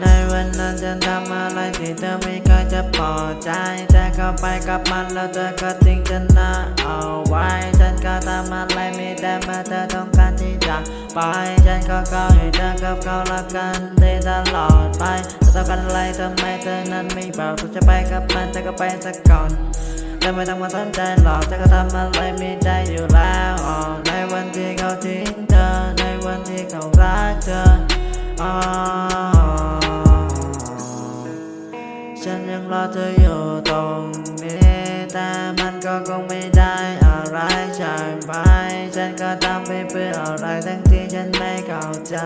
ในวันนั้นฉันทำอะไรที่เธอไม่เคยจะพอใจแต่เข้าไปกับมันแล้วเธอก็ทิ้งฉันนะเอาไว้ ฉันก็ทำอะไรไม่ได้เมื่อเธอต้องการที่จะไป ฉันก็ขอให้เธอกับเขารักกันได้ตลอดไปแต่ต้องการอะไรทำไมเธอนั้นไม่บอกเธอจะไปกับมันเธอก็ไปสักก่อนเธอไม่ต้องมาสนใจหรอกเธอก็ทำอะไรไม่ได้อยู่แล้วในวันที่เขาทิ้งเธอในวันที่เขารักเธอ อ๋อฉันยังรอเธออยู่ตรงนี้แต่มันก็คงไม่ได้อะไรใช่ไหมฉันก็ทำไปเพื่ออะไรทั้งที่ฉันไม่เข้าใจ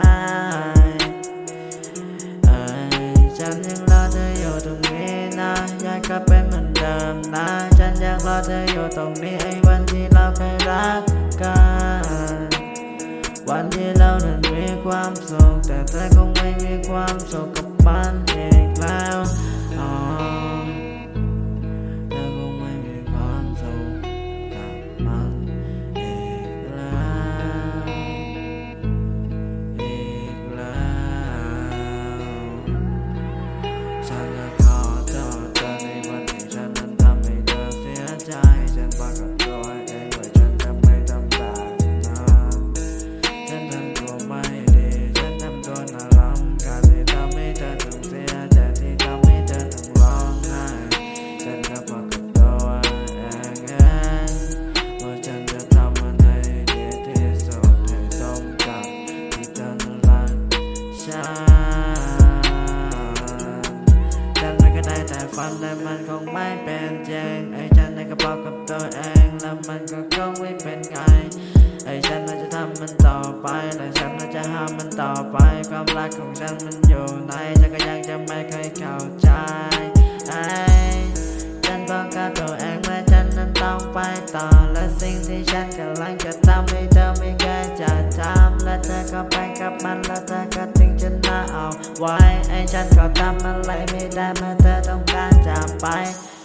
เอ้ยฉันยังรอเธออยู่ตรงนี้นะอยากกลับเป็นเหมือนเดิมนะ ฉันอยากรอเธออยู่ตรงนี้ไอ้วันที่เราเคยรักกันวันที่เรานั้นมีความสุขแต่เธอคงไม่มีความสุขกับมันอี ฝันแต่มันคงไม่เป็นจริงไอ้ฉันได้ก็บอกกับตัวเองแล้วมันก็คงไม่เป็นไงไอ้ฉันน่าจะทำมันต่อไปและฉันน่าจะห้ามมันต่อไป ความรักของฉันมันอยู่ไหนฉันก็ยังจะไม่เคยเข้าใจไอ้ฉันบอกกับตัวเองว่าฉันนั้นต้องไปต่อและสิ่งที่ฉันกำลังจะทำให้เธอไม่เคยจะทำและเธอก็ไปกับมันแล้วเธอก็ทิ้งฉันมาเอาไว้ไอ้ฉันก็ทำอะไรไม่ได้เมื่อเธอ ต้อ